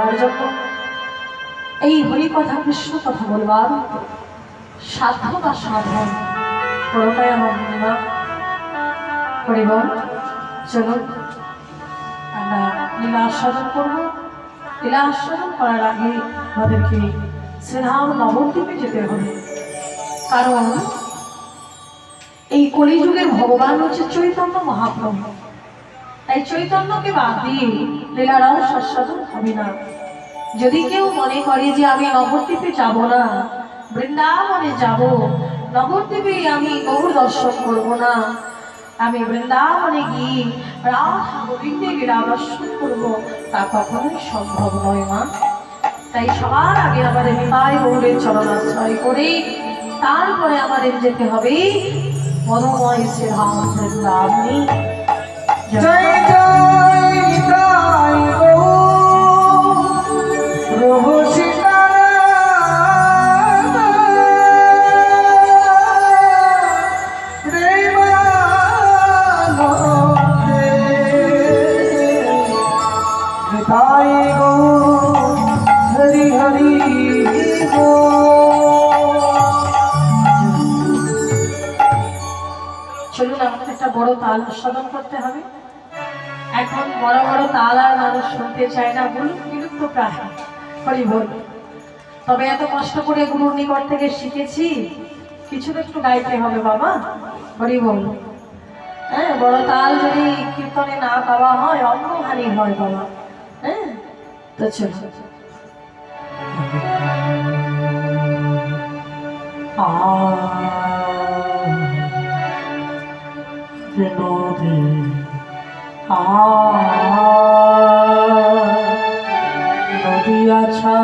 বলবার জন্য এই হরি কথা, কৃষ্ণ কথা বলবার সাধ্য বা সাধন না। হরিবল চলুন আমরা লীলা আস্বাদন করব। লীলা আস্বাদন করার আগে আমাদেরকে শ্রীধাম নবদ্বীপে যেতে হবে। কারণ এই কলিযুগের ভগবান হচ্ছে চৈতন্য মহাপ্রভু। তাই চৈতন্যকে বাদ দিয়ে লীলারাও আস্বাদন হবে না। যদি কেউ মনে করে যে আমি নবদ্বীপে যাব না, বৃন্দাবনে যাব, নবদ্বীপে আমি গৌর দর্শন করব না, আমি বৃন্দাবনে গিয়ে রাধা গোবিন্দের দর্শন করব, তা কখনোই সম্ভব নয় মা। তাই সবার আগে আমাদের নিতাই গৌরের চরণাশ্রয় করে, তারপরে আমাদের যেতে হবে মনোময় শ্রীরাম বৃন্দাবনে চলুন আমাদের একটা বড় তাল আস্বাদন করতে হবে। এখন বড় বড় তাল মানুষ শুনতে চায় না, বলুন বিলুপ্ত প্রায় হরি বল তবে এত কষ্ট করে গুরুর নিকট থেকে শিখেছি কিছু তো একটু গাইতে হবে বাবা, হরি বল। হ্যাঁ বড় তাল যদি কীর্তনে না গাওয়া হয় অঙ্গহানি হয় বাবা। হ্যাঁ তো চলো। আ নদিয়া ছা